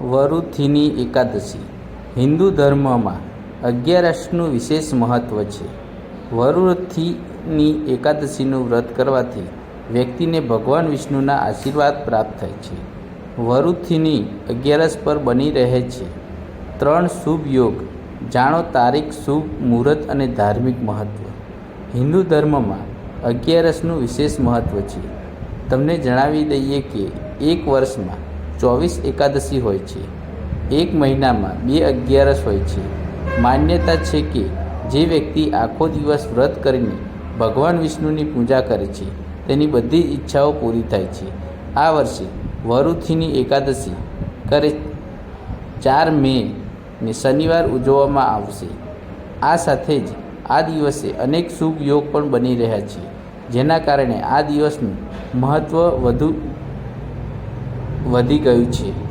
વરુથીની એકાદશી. હિન્દુ ધર્મમાં અગિયારસનું વિશેષ મહત્ત્વ છે. વરુથિની એકાદશીનું વ્રત કરવાથી વ્યક્તિને ભગવાન વિષ્ણુના આશીર્વાદ પ્રાપ્ત થાય છે. વરુથિની અગિયારસ પર બની રહે છે. ત્રણ શુભ યોગ. જાણો તારીખ શુભ, મુહૂર્ત અને ધાર્મિક મહત્ત્વ હિન્દુ ધર્મમાં અગિયારસનું વિશેષ મહત્ત્વ છે. તમને જણાવી દઈએ કે એક વર્ષમાં ચોવીસ એકાદશી હોય છે. એક મહિનામાં બે અગિયારસ હોય છે. માન્યતા છે કે જે વ્યક્તિ આખો દિવસ વ્રત કરીને ભગવાન વિષ્ણુની પૂજા કરે છે, તેની બધી ઈચ્છાઓ પૂરી થાય છે. આ વર્ષે વરુથીની એકાદશી કરે ચાર મે ને શનિવાર ઉજવવામાં આવશે. આ સાથે જ આ દિવસે અનેક શુભ યોગ પણ બની રહ્યા છે, જેના કારણે આ દિવસનું મહત્ત્વ વધુ વધી ગયું છે.